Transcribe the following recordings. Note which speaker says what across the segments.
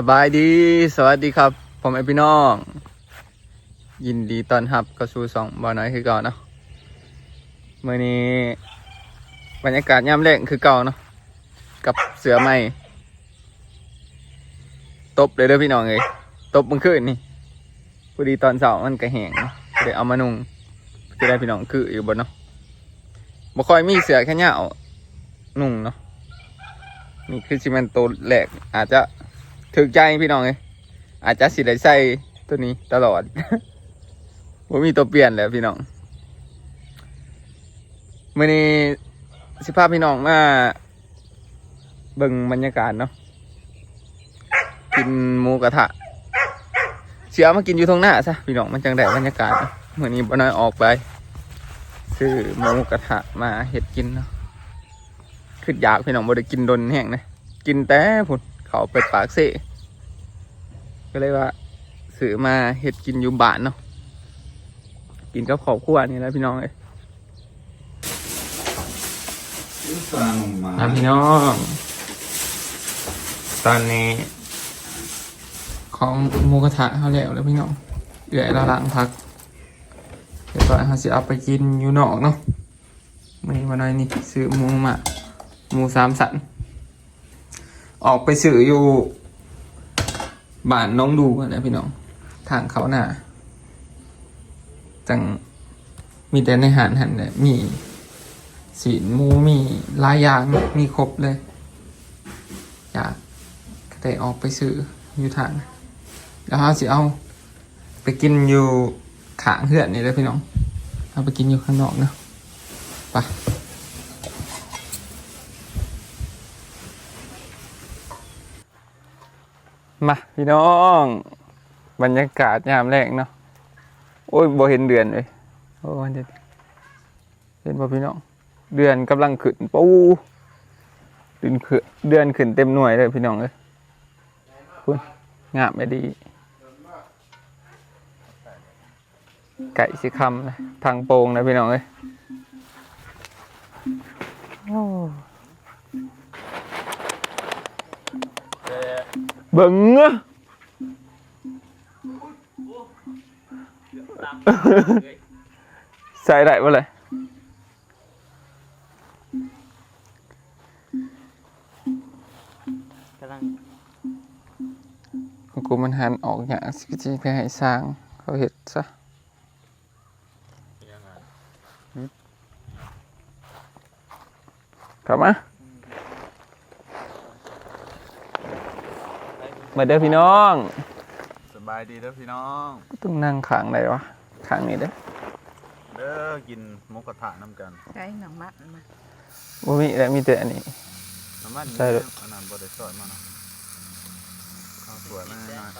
Speaker 1: สบายดี สวัสดีครับ ผมไอพี่น้อง ยินดีต้อนรับเข้าสู่สองบอน้อยคือเก่าเนาะเมื่อนี้บรรยากาศย่ำแรงคือเก่าเนาะกับเสือใหม่ตบเลยเด้อพี่น้องเลยตบมันขึ้นนี่พอดีตอนเสาร์มันก็แหงเนาะก็เอามานุ่งจะได้พี่น้องคืออยู่บนเนาะบ่ค่อยมีเสือแค่เนี้ยนุ่งเนาะนี่คือชิมันตัวแหลกอาจจะ ถึกใจพี่น้องเลยอาจจะสิได้ใส่ตัวนี้ตลอดผมมีตัวเปลี่ยนแล้วพี่น้องมื่อนี้สิพาพพี่น้องมาเบิ่งบรรยากาศเนาะกินหมูกระทะเสียมากินอยู่ตรงหน้าซะพี่น้องมันจังได้บรรยากาศเมื่อนี้บ่น้อยออกไปซื้อหมูกระทะมาเห็ดกินเนาะคืออยากพี่น้องบ่ได้กินดนแห้งนะกินแต่พุ่นเขาไปปากเส ก็เลยว่าซื้อมาเห็ดกินอยู่บ้านเนาะกินกับขอบครัวนี่แหละพี่น้องเอ้ย
Speaker 2: ฟังมา
Speaker 1: นะพี่น้อง ตอนนี้ ของหมูกระทะเขาแล้วแล้วพี่น้องเอื่อยและล้างพักเดี๋ยวก่อนเขาสิเอาไปกินอยู่นอกเนาะมื่อนี้วันน้อยนี่ซื้อหมูมาหมูสามสัน ออกไปซื้ออยู่ บ้านน้องดูนนะพี่น้อง ทางเขาหน่าจังมีแต่ในหารหันเนี่ยมีสีมูมีหลายอย่างมีครบเลย อยากก็ได้ออกไปซื้ออยู่ทาง แล้วเขาสิเอา ไปกินอยู่ขางเหือนนี่เลยพี่น้อง เอาไปกินอยู่ข้างนอกเนาะไป มาพี่น้อง บรรยากาศยามแรกเนาะโอ้ยบ่เห็นเดือนเลยโอ้ยเด็ดเห็นบ่พี่น้อง เดือนกำลังขึ้นปูเดือนขึ้นเดือนขึ้นเต็มหน่วยเลยพี่น้องเลยคุณงามไม่ดีไก่สิคำนะทางโป่งนะพี่น้องเลย โอ้เบิ่งอะใส่ได้ปะเลย
Speaker 3: กำลัง
Speaker 1: ของกู มันหันออกอย่างสิจีไปให้สร้างเขาเห็ดซะกลับมามาเด้อพี่น้อง
Speaker 2: สบายดีเด้อพี่น้อง
Speaker 1: ต้องนั่งขางไหนวะขางนี้เด้อ
Speaker 2: เด้อกินหมูกระทะน้ำกัน
Speaker 3: ใช้หนังมัดมา
Speaker 1: บ่มีแล้วมีแต่อันนี้
Speaker 2: น้ำมัน
Speaker 1: ใช่เลย
Speaker 2: อันนั้นบไดซอยมาเนาะข้าวสวยมาหน่อย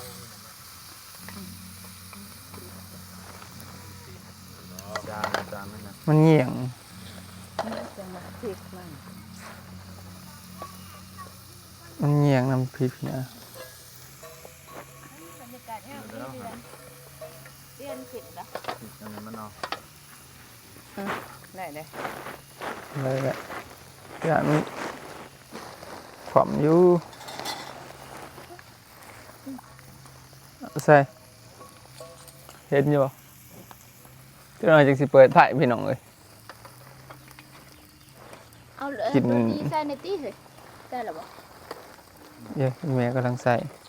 Speaker 2: จานจานนั่นนะ
Speaker 1: มันเหี่ยง
Speaker 3: จังหวะพริกมัน
Speaker 1: มันเหี่ยงน้ำพริกเนี่ย
Speaker 3: บรรยากาศเนี่ยเดือนเดือนผิดละ
Speaker 2: อันนี้มันเนาะ
Speaker 3: ได้เลย
Speaker 1: เลยแหละอย่างนี้ขวามอยู่เอาใส่เห็นอยู่บ่เจ้าหน่อยจังสิเปิดถ่ายพี่น้องเลย
Speaker 4: เอาเลย
Speaker 1: กิน
Speaker 4: ตัวนี้ใส่ในตี้เลยได้หรอบ่
Speaker 1: เย้แม่กำลังใส่
Speaker 4: ใ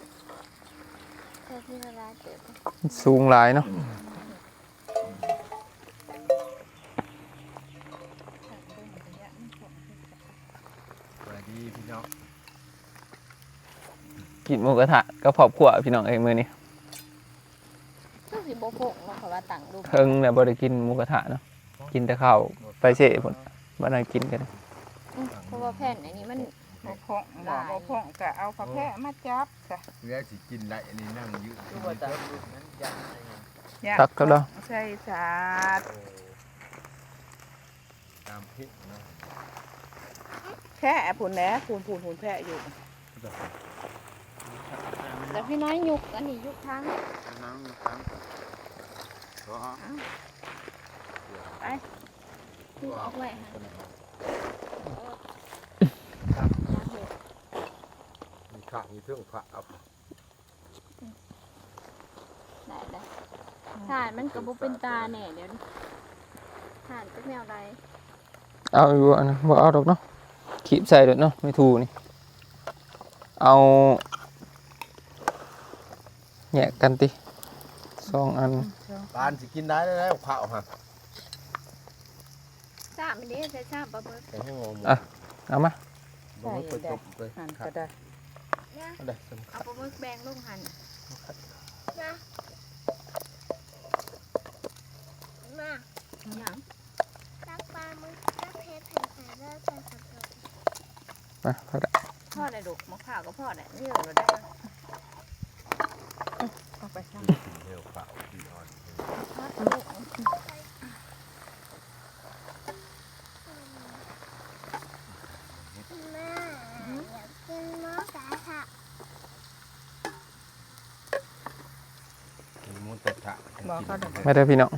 Speaker 4: ส่ที่ละลายเติบ
Speaker 1: สูงหลายเนาะ
Speaker 2: สบายดีพี่น้อง
Speaker 1: กินหมูกระทะก็พอบขวพี่น้องเองมือนี้
Speaker 4: ต้องสิบ่พงเนาะเพราะว่าตั้งรูป
Speaker 1: เพิ่งเนี่ยบ่ได้กินหมูกระทะเนาะกินแต่ข้าวไปเช่พุ่นบ่ได้กินกัน
Speaker 4: อืมเพราะว่าแผ่นอันนี้มัน
Speaker 3: บ่พงบ่บ่พงก็เอาผ้าแพร่มาจับจ้ะ
Speaker 2: เรียกสิกินไรอันนี้นั่งยืด
Speaker 1: พักก็แล้ว
Speaker 3: ใส่สาด
Speaker 2: ตามพริกเนาะ
Speaker 3: แพร่ผุนแหน่ผุนผุนผุนแพร่อยู่
Speaker 4: แต่พี่น้อยยุกอันนี้ยุกทั้ง
Speaker 2: นั่งทั้งก็
Speaker 4: ยุกออกไว้ค่ะ
Speaker 2: มี ข้าวมีเครื่องผัก
Speaker 4: ได้ได้ทานมันก็บ่เป็นตาแน่เดี๋ยวนี้ทานเป็นแนวใด
Speaker 1: เอาอยู่อันนะบ่เอาดอกเนาะขีบใส่เด้อเนาะไม่ถูนี่ เอาแยกกันติสองอัน
Speaker 2: ปานสิกินได้แล้วข้าวฮะ
Speaker 4: ทราบมันนี้ใส่ทราบปลาหมึก
Speaker 2: แต่ให้งง
Speaker 1: อะเอามา
Speaker 2: บ่มันเปิดจบเลย
Speaker 3: หัน
Speaker 2: ครั
Speaker 3: ก็
Speaker 2: บ
Speaker 3: ได้
Speaker 2: เอาได้สำคั
Speaker 4: เอา
Speaker 2: ญ
Speaker 4: ปลาหมึกแบ่งลงหัน
Speaker 5: มา
Speaker 4: หยัง
Speaker 5: ตักปลามึงตักเพชรแผ่นใส่เลือดใส่สับปะรด
Speaker 1: มาพอละ
Speaker 4: พ่อได้ลูกมะพร้าวก็พ่อได้นี่เราได้
Speaker 3: เอาไปช่าง
Speaker 2: เร็วข้าวดีอ่อน
Speaker 4: พ่อตลก
Speaker 5: แม่อยากกินหม้อกระทะ
Speaker 2: กินหมูตะทะ
Speaker 3: บอกเขาเด้อ
Speaker 1: ไม่ได้พี่น้อง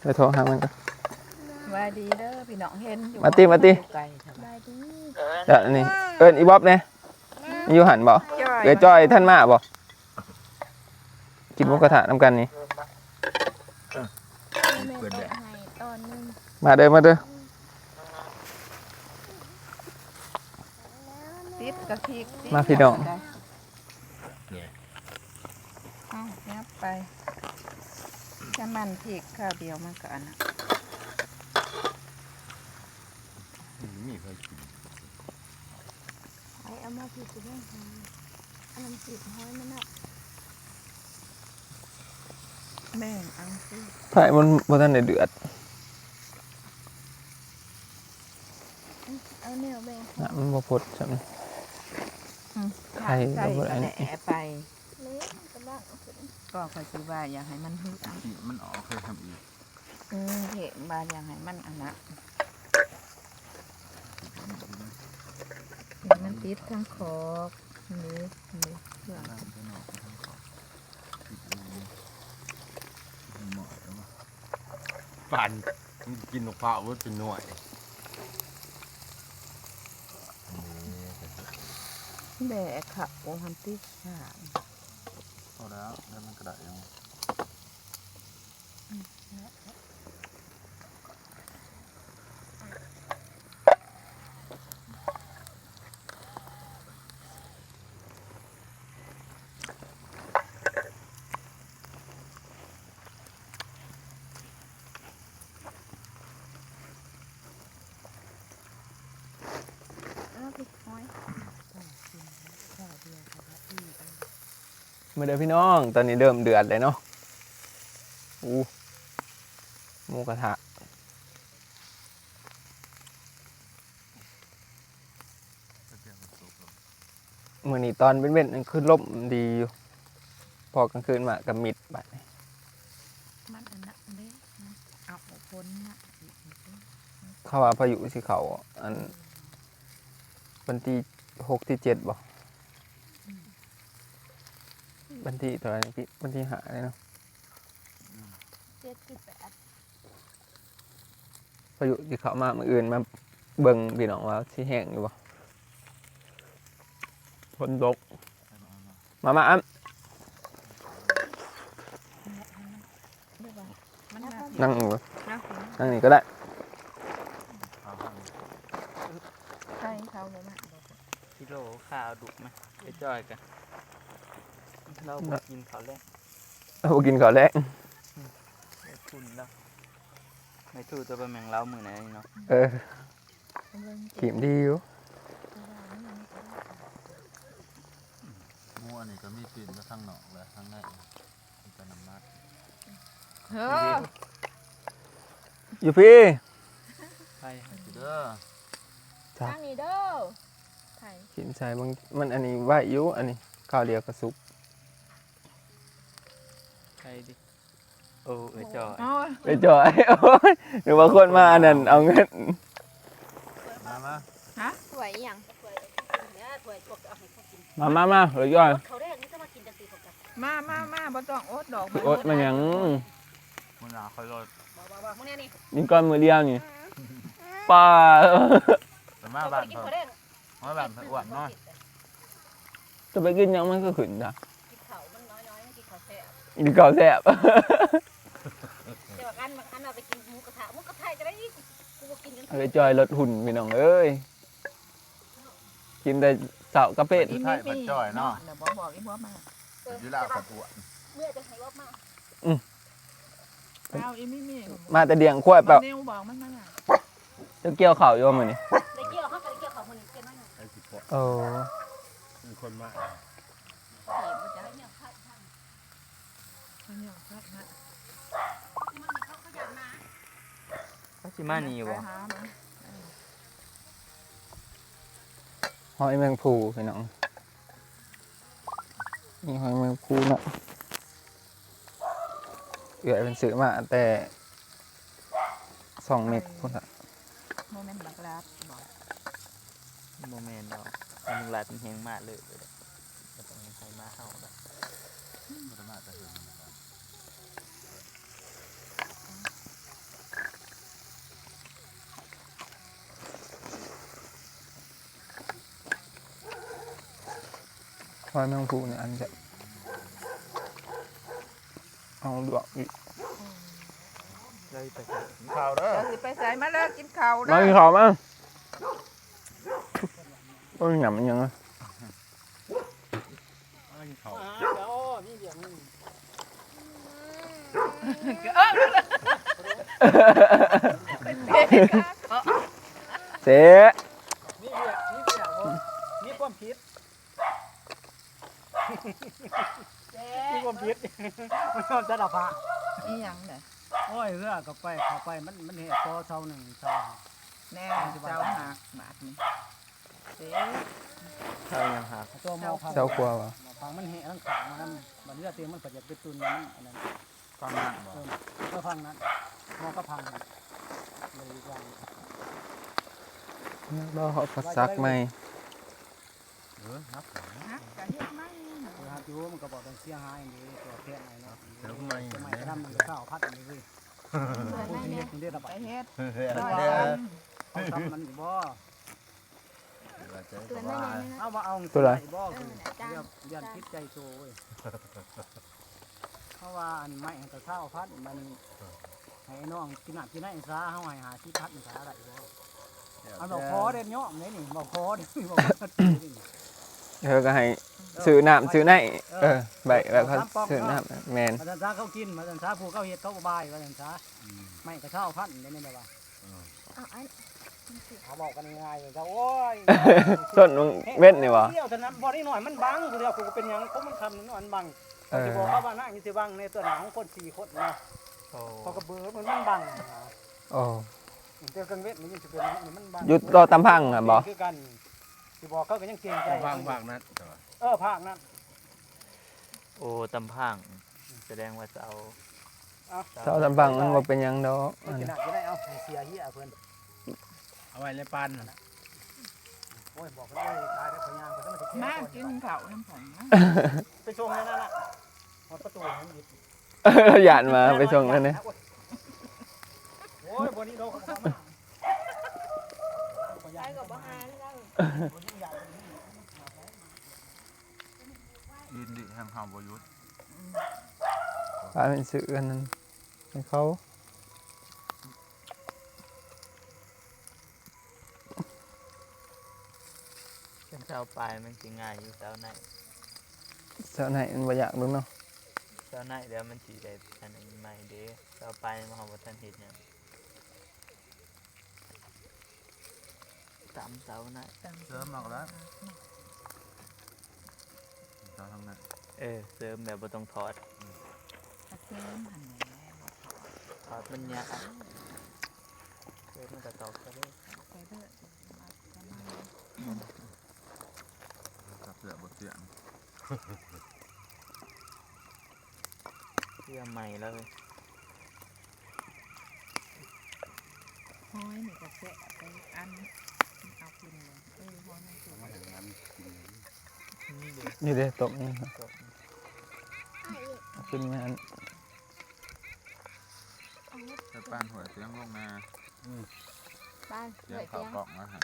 Speaker 1: ไปโทรหามันก่อน
Speaker 3: สบายดีเด้อพี่น้องเห็นอยู่
Speaker 1: มาติมาติ
Speaker 3: ไกลใช่
Speaker 5: ส
Speaker 3: ไหม
Speaker 5: บายดี
Speaker 1: เดี๋ยวนี่เอิ้นอีบ๊อบเนี่ยอยู่หันบ่
Speaker 3: จ้อย
Speaker 1: เอ้ยจ้อยท่านมาบ่กินหมูกระทะนำกันนี่
Speaker 5: แม่ตกให้ตอนหนึง
Speaker 1: มาเด้อมาเด้อ
Speaker 3: ติดกะทิติด
Speaker 1: มาพี่น้อง
Speaker 2: เนี่ย
Speaker 3: เอายับไป จะมันพริกข้าวเดียวมันก็อันนั้น
Speaker 2: มีเคยกิน
Speaker 5: ไอ้เอามาผิดเรื่องหอยอันนั้นผิดหอยมันอะ
Speaker 3: แม่งอังสิ
Speaker 1: ไผมันบ่ทันได้เดือด
Speaker 5: เอาแนวแบ่ง
Speaker 1: น้ำมันบ่พดใช่ไหมไข่
Speaker 3: ใส่
Speaker 1: ก็บ่ได้
Speaker 3: กระ
Speaker 1: นี่
Speaker 3: แหน่ไป
Speaker 5: เล็กกระด้างเอาขึ้น
Speaker 3: ก็คอยสิว่าอย่าให้มันหืดอัน
Speaker 2: มันออกเคยทำอีก
Speaker 3: อืมเหตุบาอย่าให้มันอันนั้นอย่ามันติดทั้งขอบนี่นี่เรื่อง
Speaker 2: ปั่นมันกินมะพร้าวมันเป็นหน่วย
Speaker 3: แบกค่ะโอ้หันติดค่ะ
Speaker 2: พอแล้วแล้วมั นกระดาษยัง
Speaker 5: เอาผิดหอย
Speaker 1: มาเด้อพี่น้อง ตอนนี้เริ่มเดือดเลยเนาะอู้หมูกระทะมื่อนี้ตอนเป็นเว้นๆคือลมดีอยู่พอกลางคืนมากับมิดไป
Speaker 3: มันอันนั้นเด้เอาพ้นนะ
Speaker 1: เขาว่าพายุสิเขาอันวันที่หกที่เจ็ดบ่ วันที่เท่าไหร่นะพี่วันที่หาเลยเนาะ
Speaker 5: เจ็ดสิบแปด
Speaker 1: พายุสิเขามาเมื่ออื่นมาเบิ่งพี่น้องว่าสิแห้งอยู่บ่ฝนตกมามาอ้ำ
Speaker 3: มันน่า
Speaker 1: นั่งอยู่
Speaker 3: น่า
Speaker 1: นั่งนี่ก็ได้
Speaker 3: ใช่เขาเลยนะ
Speaker 6: กิโลข้าวดุไหมไปจอยกัน เราบ่กินเขาวแรก
Speaker 1: เอาบ่กินก่อนแรก
Speaker 6: ไม่ทุนแล้วไม่ทูจะเป็นแมงเล้ามือไหนเนาะ
Speaker 1: เออขีมดีอยู่
Speaker 2: หมูอันนี้ก็มีกลิ่นมาทั้งหนอกและทั้งในมันจะน้ำมัด
Speaker 3: เฮ้อ
Speaker 1: อยู่พี่
Speaker 6: ไป
Speaker 2: เด้อ
Speaker 1: จ้ะ
Speaker 4: ทางนี้เด้อไข่
Speaker 1: ขีมใส่บางมันอันนี้ไหวอยู่อันนี้ข้าวเดียวกระซุก
Speaker 6: ไปดิ โอ้เออจอย
Speaker 3: โอ้ย
Speaker 1: ไปจ่อยโอ้ยหรือว่าคนมาอันนั้นเอาเงิน
Speaker 2: มามา
Speaker 4: สวยอหย่าง
Speaker 1: มามามาเฮ้ยย่อย
Speaker 3: มามามาบ่ต้องอดดอก
Speaker 1: อดมันหยัง
Speaker 2: มันหนาคอยรอด
Speaker 1: นี่ก้อนมือเดียวนี่ป้า
Speaker 2: แต่มาบ้านเพิ่นมาบ้านเพิ่นอ้วนน้อย
Speaker 1: จะไปกินหยังมันก็ขึ้นจ้ะ
Speaker 4: กินเขามันน้อยๆกินเขาแซ่บ
Speaker 1: กินข้าวแซ่บ
Speaker 7: เดี๋ยวกันมาคันเอาไปกินหมูกระทะหมูกระทะจะได้กูบ่กินกัน
Speaker 1: เอ้ยจอยลดหุ่นพี่น้องเอ้ยกินแต่เสากระเป็ด
Speaker 3: อี
Speaker 2: ใช่
Speaker 3: มี
Speaker 2: ปัดจ้อยเนาะ
Speaker 3: เดี๋ยวบอกบอกอีบัวมา
Speaker 2: อยู่ลาวกับอ้วน
Speaker 7: เมื่อจะให้รอบมา
Speaker 3: เอาอีมีมี
Speaker 1: มาแต่เดียงขั้วเปล่า
Speaker 3: เนวบอกมันมาน่ะ
Speaker 1: จะเกี่ยวข้าวอยู่มื้อนี้
Speaker 7: ได้เกี่ยวเขาก็ได้เกี่ยวเขาคนนี้เกี่ยวน้อยหน่อย
Speaker 2: ไอ้สิปอ
Speaker 1: โอ้
Speaker 2: มีคนมา
Speaker 3: ขี่บ่จ้ะเนี่ยค่ะเนี่ยค่ะนะ
Speaker 6: ก็ สิมานี่
Speaker 3: ไป
Speaker 6: บ่
Speaker 3: หามัน
Speaker 1: หอยแมงภูพี่น้องนี่หอยแมงภูเนาะเอื้อยเป็นซื้อมาแต่สองเม็ดพุ่นละ
Speaker 3: โมเมนต์บักลาดบอก
Speaker 6: บ่แม่นดอกเอามึงลายเป็นแฮงมากเลยเลยบ่ต้องให้มาเฮาดอก
Speaker 2: มันจะมาจะเห็น
Speaker 1: หอยแมงภูเนี่ยอันจะเอาลวกอีก
Speaker 6: เลยไปกัน
Speaker 2: ข่าวเด้อ
Speaker 3: เดี๋ยวสิไปใส่มาเลิกกินข้าว
Speaker 1: มา
Speaker 3: เด้
Speaker 1: กิน
Speaker 3: อ
Speaker 1: ข้าวมั้งโอ้ยหนำมันยังอะ
Speaker 2: ข่าว
Speaker 1: เจ๊
Speaker 8: นี่เบียนี่เบียบ่นี่ความผิด นี่ความผิดมันก็จะดับผ้า
Speaker 3: อีหยังเนี่ย
Speaker 8: โอ้ยเรือก็ไปเข้าไปมันมันเห็ดพอเช้าหนึ่งเช้า
Speaker 3: แน่เจ้าหักบาทนี่เด้
Speaker 6: เฮายังหัก
Speaker 8: ตัวเมาพัง
Speaker 1: เจ้าครัววะ
Speaker 8: พังมันเห็ดทั้งขามันมันเรือเตียงมันประหยัดไปตุนมันอันนั้น
Speaker 2: ฟังนั่นบ่
Speaker 8: เออก็พังนั้นมองก็พังเลยวาง
Speaker 1: เราเขาผัดซักไหม
Speaker 2: เออนับ
Speaker 3: หักกะเฮ็ดไหม
Speaker 8: เวมันก็บอกต้องเสียหายนี่ตัวแพงไงเนาะ
Speaker 2: เดี๋ยวไม่
Speaker 8: สมัยนั้นมันก็ข้าวพัดอันนี้เลยพูด
Speaker 4: มา
Speaker 8: ถึง
Speaker 4: เนี่
Speaker 8: เด็
Speaker 4: ย
Speaker 8: กถึงเด็กระบา
Speaker 3: ไป
Speaker 8: ด
Speaker 3: เฮ็ด
Speaker 2: เฮ้ย
Speaker 3: ร้อย
Speaker 2: เด้อ
Speaker 3: วัน
Speaker 8: เอาทำมันบ่
Speaker 4: เอนมาเนี่ยนะ
Speaker 8: เอามาเอาบ่คือเรียกยันคิดใจโชว์เว้ยเพราะว่าอันไม้อันตะข้าวพัดมันให้น้องกินหนักกินได้ซาเฮาให้หาที่พัดมันซาได้บ่อันบอกพอเด่นย่อมเลยนี่บอกพอเด่นบอกพัดนี่
Speaker 1: เธอก็ให้ ซื้อน้ำซื้อไหนเออใบแบบเขาซื้อน้ำแมน
Speaker 8: มาจันซาเขากินมาจันซาผู้เขาเฮ็ดเขาบ่บายมาจันซาไม่กระเช้าพัดได้แม่นบ่ว่า
Speaker 4: เอาอัน
Speaker 8: เขาบอกกันง่ายๆเลยจ้าโอ้ย
Speaker 1: ต้นมึงเม็ดนี่วะ
Speaker 8: เที่ยวเท่านั้นบ่ได้หน่อยมันบังผู้เดียวกูก็เป็นหยังเพราะมันคำนั้นมันบัง
Speaker 1: เอ
Speaker 8: เขา
Speaker 1: อ
Speaker 8: สิบอกเขาว่านั่งอยู่สิบังในตัวหนังของคนสี่คนเนาะ
Speaker 6: โอ้
Speaker 8: เขาก็เบื่อมันมันบัง
Speaker 1: โอ้
Speaker 8: เจอกันเวทมันยังสิเป็นอย่างนี้มันบัง
Speaker 1: หยุดรอตำพังอะบอ
Speaker 8: คือกัน สิบอกเขาก็ยังเกรงใจ
Speaker 2: วางวางนั้น
Speaker 8: เออภาคนั้น
Speaker 6: โอ้ตำพังแสดงว่าจะเอา
Speaker 1: เท่าตำพังมันบ่เป็นหยังดอก
Speaker 8: มั
Speaker 1: อั
Speaker 8: น
Speaker 1: น
Speaker 8: กิน
Speaker 1: นั้น
Speaker 8: หนักจะได้เอาให้เสียเหี้ยเพิ่น
Speaker 2: เอาไว้ในปาน
Speaker 8: โอ้ยบอกกันเลยตายแล้วพยางก็ต้องมาสิ
Speaker 3: มากินข้าวน้ำผงนะ
Speaker 8: ไปชมนั่นน่ะหอดประตูให้มันหยิบ
Speaker 1: เราหยาดมาไปส่งนั่นเนี่ย
Speaker 8: โอ้ยบ่นี้เราก็บ่มา
Speaker 7: ใช้กับบ้านได้
Speaker 2: อิ นดิแฮมฮาวบยุทธ
Speaker 1: พาเป็นซื้อกันนั่นให้เขา
Speaker 6: เป็นเจ้าปลายมันสิง่ายอยู่เจ้าไหน
Speaker 1: เจ้าไหนมันบ่อยากรู้เนาะ
Speaker 6: เจ้าไหนเดี๋ยวมันสิได้อันนี้ใหม่เด้เจ้าปลายมาเฮาบ่ทันเฮ็ดหยังตำเจ้าไหน
Speaker 2: เสริมออกแล้วเจ้าทางนั้น
Speaker 6: เออเสริมแบบบ่ต้องถอด
Speaker 3: ตะเกียบหั่นแหน่บ่
Speaker 6: ถอดมันยากเสริมมันก็ตอกซะเลย
Speaker 3: ไปเด้อ
Speaker 2: กับเสือบทเสียง
Speaker 6: เสื้อใหม่แล้วเว้ย
Speaker 3: ห้อยนี่ก็แซ่ไปอันเอากินเลยเออห้อยมันสวย
Speaker 6: นี่เด้
Speaker 1: อ ยู่เด้ตบนี่ครับ
Speaker 6: จบ
Speaker 1: เอาขึ้นมาอัน
Speaker 2: แต่ปานหัวเสียงลงมา
Speaker 4: บ้าน
Speaker 2: เสี
Speaker 4: เดื
Speaker 2: ย
Speaker 4: องด
Speaker 2: ข่าว
Speaker 4: ยัง
Speaker 2: กล่องมาฮะ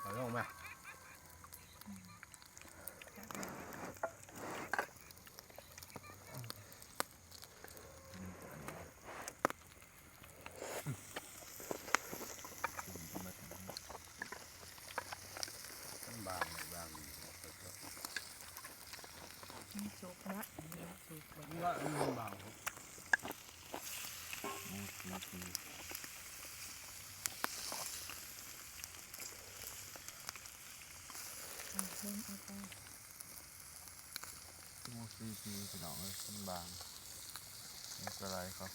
Speaker 2: เอาลงมา
Speaker 3: เสุกแล้วสุกแล้ว
Speaker 8: ว่ามันเบา
Speaker 2: หมูซีพี
Speaker 3: เอาเพิ่มเอาไป
Speaker 2: หมูซีพีพี่น้องเอ้ยมันบางไม่เป็นไรครับ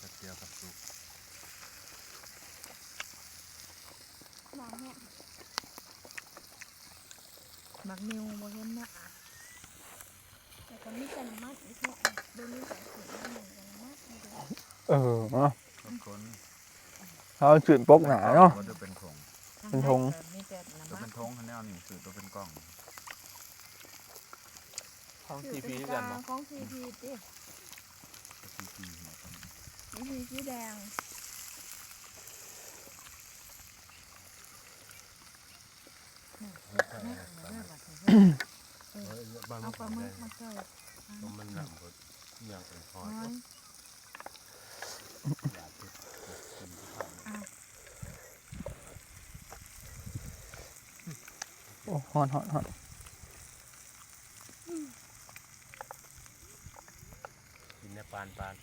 Speaker 2: กระเทียมกับสุก
Speaker 4: บางแห้ง
Speaker 3: หมักนิวบ่เห็นนะ
Speaker 4: แล้วก็มีแต่น้ำมันอีกแค่ดูนี่แต่สีน้ำมันกันนะไดู
Speaker 1: เออเนาะ
Speaker 2: คน
Speaker 1: เขาจืดปกหนาเนาะ
Speaker 2: เป็นผง
Speaker 1: เป็นธง
Speaker 3: มีแต่
Speaker 2: ตัว
Speaker 3: น้ำมั
Speaker 2: เป็นนทงคันแนวนี่คือตัวเป็นกล่อง
Speaker 6: ของ
Speaker 4: ถื
Speaker 6: ซี
Speaker 4: อ
Speaker 6: พี
Speaker 4: เป็น
Speaker 6: กัน
Speaker 4: ตา
Speaker 6: เนาะ
Speaker 4: ของซีพีดิ
Speaker 2: ซีพีหมดทั้ง
Speaker 4: ซีพีสีแดง
Speaker 3: เอาปลาหมึกมาเสิร์ฟ
Speaker 9: มันนำรถอย่างเป็นพอ
Speaker 3: น้อย
Speaker 9: อยากจะ
Speaker 1: โอ้ ฮอนฮอนฮอน
Speaker 9: กินในปานปาน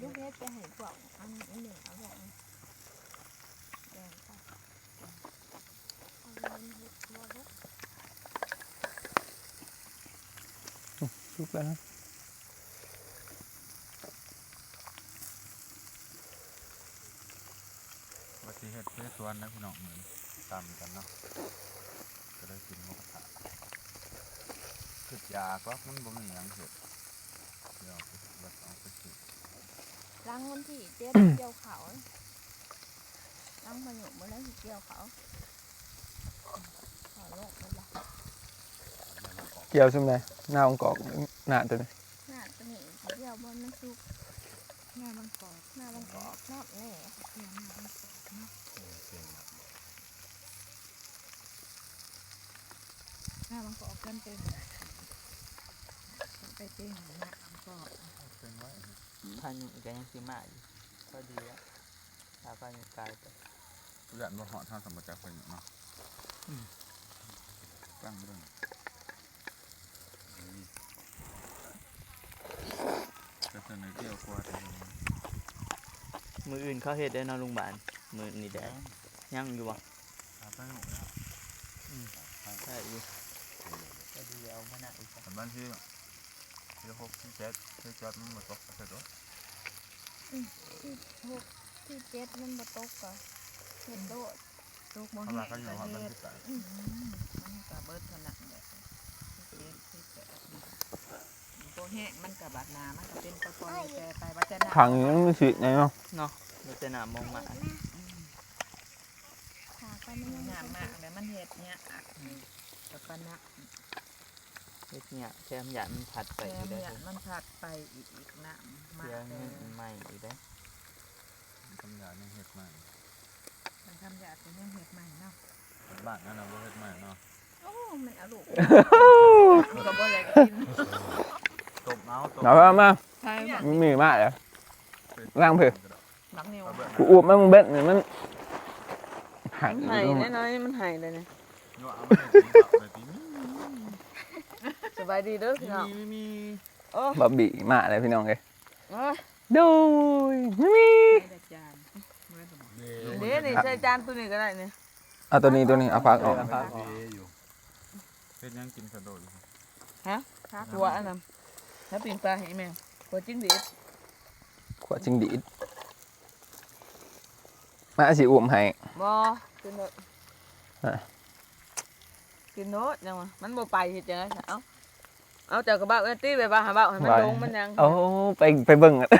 Speaker 4: ลูกเฮ็ดจะให้กล่องอันอันหนึ่งเอาแบบแดงไปเอาเงินเฮ็ดบัวแล้ว
Speaker 1: ชุบแล้วนะ
Speaker 2: วัติเหตุเพื่ อสวนนะพี่น้องเหมือนตามกันเนาะจะได้กินหมูกระทะคือยาก็มันบ่มีหยังเห็ดเดี๋ยวเอาไปวัดเอาไปสิ
Speaker 4: ล้างวันที่เจ็ดเกี่ยวเขาล้างมาอยู่เมื่อไรเกี่ยวเขาขอโลกมันละ
Speaker 1: เกี่ยวใช่ไหมหน้าองกอกหน้าตัวนี้
Speaker 4: หน้าตัวนี้เกี่ยวบนมันสุก
Speaker 3: หน้ามันกรอบ
Speaker 4: หน้าบางกอกนอกแน่
Speaker 3: เดี๋ยวหน้ามันกรอบเนาะหน้า มันกรอบกันเป็นไปเต้นหน้ามันกรอบ
Speaker 2: เป็นไว้
Speaker 6: พันก็ยังซีมาอยู่ก็ดีแล้วถ้าก็ยังกลายไป
Speaker 2: เลือดบ่เหาะเท่าสมบัติจากคนเนาะตั้งเรื่องก็จะในเกี่ยวกว่าแต่
Speaker 6: มืออื่นเขาเฮ็ดได้เนอนลุงบานมือนี่ได้ยังอยู่บ่
Speaker 2: หาไปหมดแล้ว
Speaker 6: ใช่อยู่ก็ดีเอา มาหนักอีก
Speaker 2: แต่บ้านที่ที่หกที่เจ็ดที่เจ็ดมันมาตกใส่รถ
Speaker 4: ที่หกที่เจ็ดมันบ่ตกก็เห็ดโดด
Speaker 3: ลูกโม
Speaker 2: ทำ
Speaker 3: เห็
Speaker 2: ลายกัน
Speaker 3: น
Speaker 2: อยู่
Speaker 3: ประ
Speaker 2: หอด
Speaker 3: เท
Speaker 2: บ้าน
Speaker 3: ศ
Speaker 2: ที่แปด
Speaker 3: มันกับเบิดขนาดแบบที่เจ็ดที่แปดโบแห้งมันกับบาดนามันก็เป็นปล่อยๆแต่ไปวัฒนา
Speaker 1: ขังยังไม่สิไงเนาะ
Speaker 6: เนาะมันจะหนามองมา
Speaker 4: ขาไปมันยัง
Speaker 3: หนามมากแล้วมันเห็ดเนี้ยอะกับปะนะ
Speaker 6: เฮ็ดเนี่ยแค่มหยาดมันผัดไป
Speaker 3: แต่
Speaker 6: อยู่ได้
Speaker 3: เนี่ยมันผัดไปอีกอีกน้ำมา
Speaker 6: เสีย
Speaker 3: ก
Speaker 6: เงินใหม่อีกได้
Speaker 2: ทำยาในเห็ดใหม่
Speaker 3: มันทำยาเป็นเรื่องเห็ดใหม่เนาะ
Speaker 2: บ้านนั่นนะว่าเห็ดใหม่เนาะ
Speaker 4: โอ้มันเอาลูก
Speaker 3: มันก็บ่อยากกิน
Speaker 2: ตบเอาตบ
Speaker 1: เอามามา
Speaker 3: ใช่ไหม
Speaker 1: มันมีมากเลย ร่างเผื่อ
Speaker 3: หมักนิ้ว
Speaker 1: กูอ้วกมันเบ็ดนี่มันหาย
Speaker 6: หายน้อยมันหายเลยนะ
Speaker 2: ยั่วเอาไม่ได้กินแบบนี้
Speaker 3: ส บายดีเด้อพี่น้อง
Speaker 2: มีมี
Speaker 1: บะบี่มากเลยพี่น้องเลย
Speaker 3: เอ้ย
Speaker 1: ดูไม่มี
Speaker 3: ได้จานเมื่อสมอง
Speaker 9: เด้
Speaker 3: เด้นี่ใส่จานตัวนี้ก็ได้นี่
Speaker 1: เอาตัวนี้ตัวนี้เอาพักออก
Speaker 9: เด้อยู่
Speaker 2: เห็ดยังกินกระโดดอยู่
Speaker 3: ตัวอันนั้นแล้วปิ่งปลาให้แม่ตัวจิ้งหรีด
Speaker 1: ขวดจิงดีดมาสิอ้วมให้
Speaker 3: บ่กินโนด
Speaker 1: อะ
Speaker 3: กินโนดยังวะมันบ่ไปเฮ็ดจังได๋เอ้า เอาจากกระบะเอ้ยตี้ไปบ่าหาบ่าให้มันลงมันยัง
Speaker 1: เอาไปไปเบิ่งอะ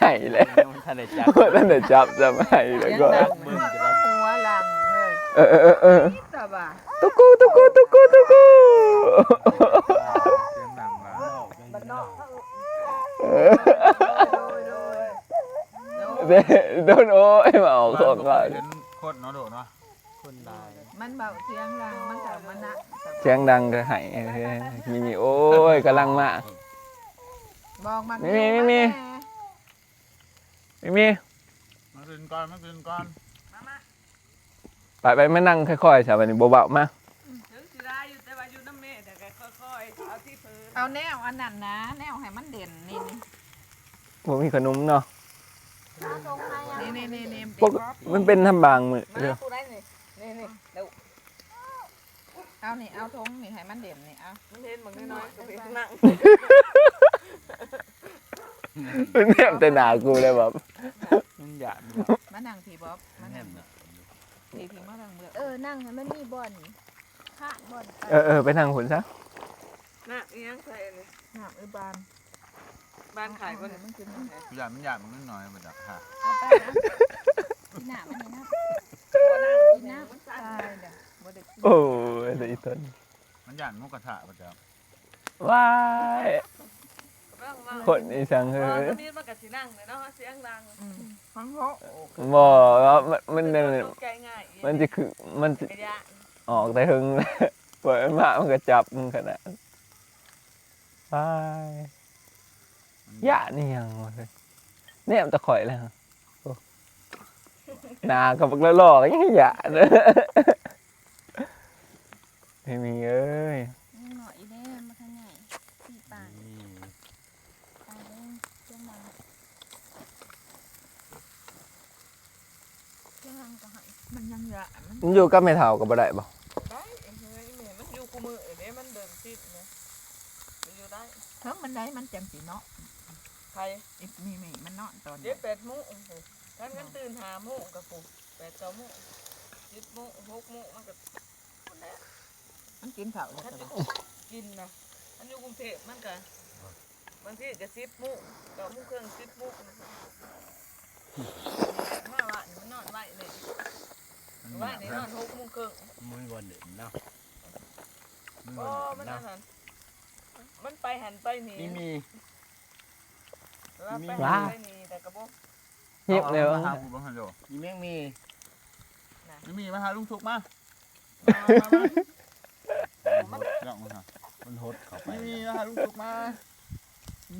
Speaker 1: ให้เลย
Speaker 6: มันทันได้จับ
Speaker 1: ตั้งแต่จับจะไม่ให้เลยก็
Speaker 6: เบิ่งจะได้
Speaker 3: หัวหลังเฮ้ย
Speaker 1: เออเออเออเออ
Speaker 3: ตาบ่า
Speaker 1: ตุกูตุกูตุกูตุกู
Speaker 2: เสียงดังละ
Speaker 3: บ้านนอก
Speaker 1: เออ
Speaker 3: โดยโดยโดย
Speaker 1: เด้โดนโอ้ยมาเอาของก่อน
Speaker 2: เห็นโคตรเนาะโดดเนาะ
Speaker 6: คนลาย
Speaker 3: มันเบาเสียงดังมันก็มันนะ
Speaker 1: เสียงดังก็ให้มีมีโอ้ยกำลังมา
Speaker 3: บอกมัน
Speaker 1: ไม่มีไม่มี
Speaker 3: แไม่
Speaker 1: มี
Speaker 2: มากินก่อนมากินก่อน
Speaker 3: มามา
Speaker 1: ไปไปไม่นั่งค่อยๆใช่ไหมนี่เบาๆมา
Speaker 3: ถึงสิได้อยู่แต่ว่าอยู่น้ำเมแต่ก็ค่อยๆเอาที่พื้นเอาแนวอันนั้นนะแนวให้มันเด่นนี่นี่
Speaker 1: ผมมีขนมเนาะ
Speaker 4: เอาทงมายัง
Speaker 3: นี่นี่นี่นี่
Speaker 1: ปกมันเป็นทำบางมือ
Speaker 3: มา
Speaker 1: เด้อ
Speaker 3: กูได้นี่นี่นี่ เดี๋ยวเอานี่เอาทงนี่ให้มันเด่นนี่เอามันเด่นบางน้อยๆก็ไปนั่ง
Speaker 1: มันแนมแต่หนากูเลยแบบ
Speaker 6: มันหยาด
Speaker 3: มานั่งพี่บ๊อบมานั่งพี่พี่มานั่งเบื่อ
Speaker 4: เออนั่งให้มันมีบ่อนข้างบ่อนไป
Speaker 1: เออเออไปทางผลซะ
Speaker 3: น่ะอีหยังใส่นี่น้ำอือบานบานขายคนมันกินมัน
Speaker 2: หยาดมันหยาดมันนิดหน่อยมันจะค่ะ
Speaker 4: เอาไปนะกินหนามันนี่นะ
Speaker 3: กินน้ำมันตายเด้อ บ่ได้กิน
Speaker 1: โอ้ยเดี๋ยวอีต้น
Speaker 2: มันหยาดหมุกกระทะมันจะ
Speaker 1: ว้าย
Speaker 3: บ้างว่า
Speaker 1: คนอีสังเฮ้
Speaker 3: เออยตอนนี้มันก็สินั่งเลยเนาะเสียงดังฟังโห
Speaker 1: บ่ว่ามันมันเนี่ย
Speaker 3: ตกใจง่าย
Speaker 1: มันจะคือมันสิ
Speaker 3: กระยะ
Speaker 1: ออกแต่หึงเปิดมามันก็จับมึงขนาดว้ายยะนี่ยังวะเลยเนี่ยมันจะข่อยเลยฮะโอ้หนากับบักละหลอกยังยะเนอะไม่มีเอ้ย
Speaker 4: นี่หน่อยเด้มาข้างในสี่ปาน
Speaker 9: นี่
Speaker 4: ตาเด้เจ้ามังเจ้ามังก็ใหาย
Speaker 3: มันยังยะมัน
Speaker 1: มันอยู่กับไม่เท่ากับบ่ได้บ่
Speaker 3: ได้เฮ้ยแม่มันอยู่กูมือเด้มันเดินติดนะมันอยู่ได้เพิ่มมันได้มันจังสิเนาะใครอีกมีมีมันนอนตอนเดี๋ยวแปดโมงโอ้โหท่านกันตื่นหาโมงกับกูแปดเก้าโมงสิบโมงหกโมงมันก็ มันกินข้าวแล้วก็กินนะมันอยู่กรุงเทพมันก็บางทีก็สิบโมงเก้าโมงครึ่งสิบโมงมาว่ามันนอนไว้เลยว่านี่นอนหกโมงครึ่ง
Speaker 9: มือวันเด่นเนาะมือ
Speaker 3: โอ้
Speaker 9: วั
Speaker 3: มัน
Speaker 9: นเด่
Speaker 3: นั่
Speaker 9: น
Speaker 3: น
Speaker 9: เนาะ
Speaker 3: หันมันไปหันไปหนี
Speaker 9: นี่มี
Speaker 3: ว่าไป
Speaker 1: ว้า
Speaker 3: หันไปหนีแต่กระบอก
Speaker 1: เงียบเลย
Speaker 2: มา
Speaker 1: ว่ะ
Speaker 2: หากูบ้างฮัลโหล
Speaker 9: มีแมงมี
Speaker 2: ไม่มีมาหาลุงทุกมา
Speaker 3: มามามา
Speaker 2: ลองมาหา
Speaker 9: มันหดเข้าไป
Speaker 2: ไม่มีมาหาลุงทุกมา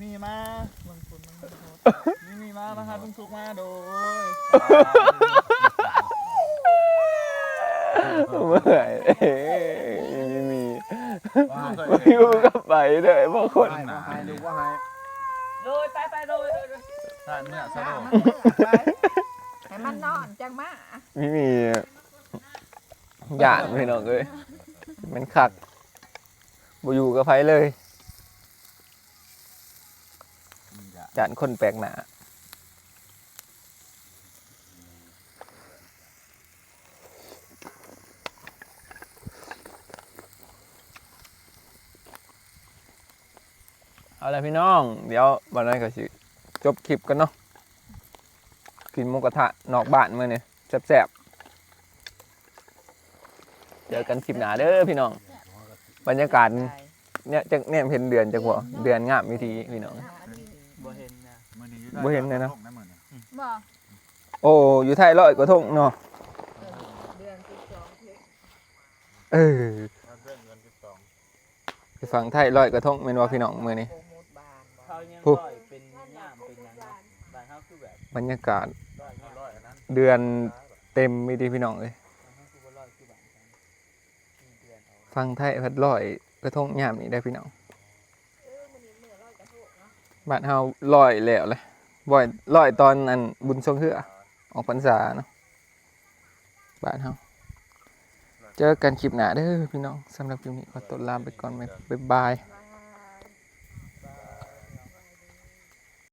Speaker 2: มีมา
Speaker 3: เมืองคุณมันหด
Speaker 2: ไม่มีมามาหาลุงทุกมาโดย
Speaker 1: เมื่อยเอ้ยไม่มี
Speaker 9: ว่า
Speaker 1: อยู่กับไปเลยบางคน
Speaker 9: ห้ว่าดูว่าให้
Speaker 3: โดยไปไปโดยโดยโดย
Speaker 2: ใช่ไม่ยสะ
Speaker 3: จ้า
Speaker 2: ดวก
Speaker 3: ให้มันนอนจังมา
Speaker 1: ไม่มีหยาดพี่นองเลยมันขัก บ่อยู่กับไผเลย
Speaker 2: มันหยาด
Speaker 1: จานคนแปลกหนาเอาละพี่น้อง เดี๋ยววันนั้ก็สิจบคลิปกันเนาะกินหมุกระทะนอกบ้านมื่อนี่แซ่บๆเจอกันคลิปหนาเด้อพี่น้อง บรรยากาศเนี่ยจะเนี่ยเห็นเดือนจังหัวเดือนงามวิธีพี่น้อง
Speaker 6: บ่เห็นนะ
Speaker 2: มือนี้อยู่
Speaker 1: บ่เห็นเลยนะ
Speaker 2: ลงมือนี้
Speaker 4: บ่
Speaker 1: โอ้อยู่ไทยร้อยกว่าทงเนาะ
Speaker 3: เดือนที่สองเพชร
Speaker 1: เออ
Speaker 2: มาเรื่องเงินที่สอง
Speaker 1: ไปฟังไทยร้อยกระทงเมนว่าพี่น้องมือนี้
Speaker 3: โปรโมทบานบ่
Speaker 6: เขายัง
Speaker 1: ผู้
Speaker 6: ร้อยเป็นย่ามเป็นหยังเนาะบ้านเฮาคือแบบ
Speaker 1: บรรยากาศ
Speaker 2: ร้อยร้อยอันนั้น
Speaker 1: เดือนเต็มวิธีพี่น้องเลย ฟังไทยพัดลอยกระทงยามนี้ได้พี่น้องบ้านเฮาลอยแล้วเลยบ่อยลอยตอนอันบุญทรงเหือออกพรรษาเนาะบ้านเฮาเจอกันคลิปหน้าเด้อพี่น้องสำหรับคลิปนี้ขอตัวลาไปก่อนไปบ๊ายบาย